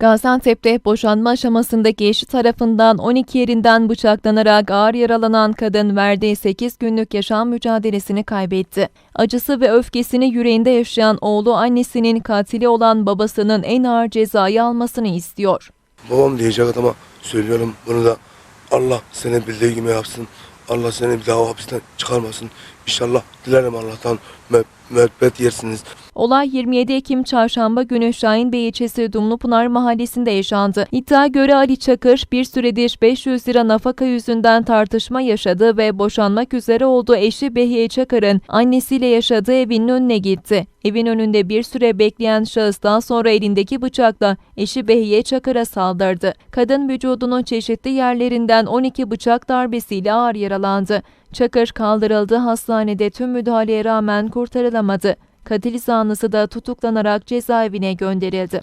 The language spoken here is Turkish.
Gaziantep'te boşanma aşamasındaki eşi tarafından 12 yerinden bıçaklanarak ağır yaralanan kadın verdiği 8 günlük yaşam mücadelesini kaybetti. Acısı ve öfkesini yüreğinde yaşayan oğlu annesinin katili olan babasının en ağır cezayı almasını istiyor. Babam diyecek adama söylüyorum bunu da Allah seni bildiği gibi yapsın. Allah seni bir daha hapisten çıkarmasın. İnşallah dilerim Allah'tan mü- müebbet yersiniz. Olay 27 Ekim çarşamba günü Şahinbey ilçesi Dumlupınar mahallesinde yaşandı. İddia göre Ali Çakır bir süredir 500 lira nafaka yüzünden tartışma yaşadı ve boşanmak üzere olduğu eşi Behiye Çakır'ın annesiyle yaşadığı evinin önüne gitti. Evin önünde bir süre bekleyen şahıs daha sonra elindeki bıçakla eşi Behiye Çakır'a saldırdı. Kadın vücudunun çeşitli yerlerinden 12 bıçak darbesiyle ağır yaralandı. Çakır kaldırıldı hastanede tüm müdahaleye rağmen kurtarılamadı. Katil zanlısı da tutuklanarak cezaevine gönderildi.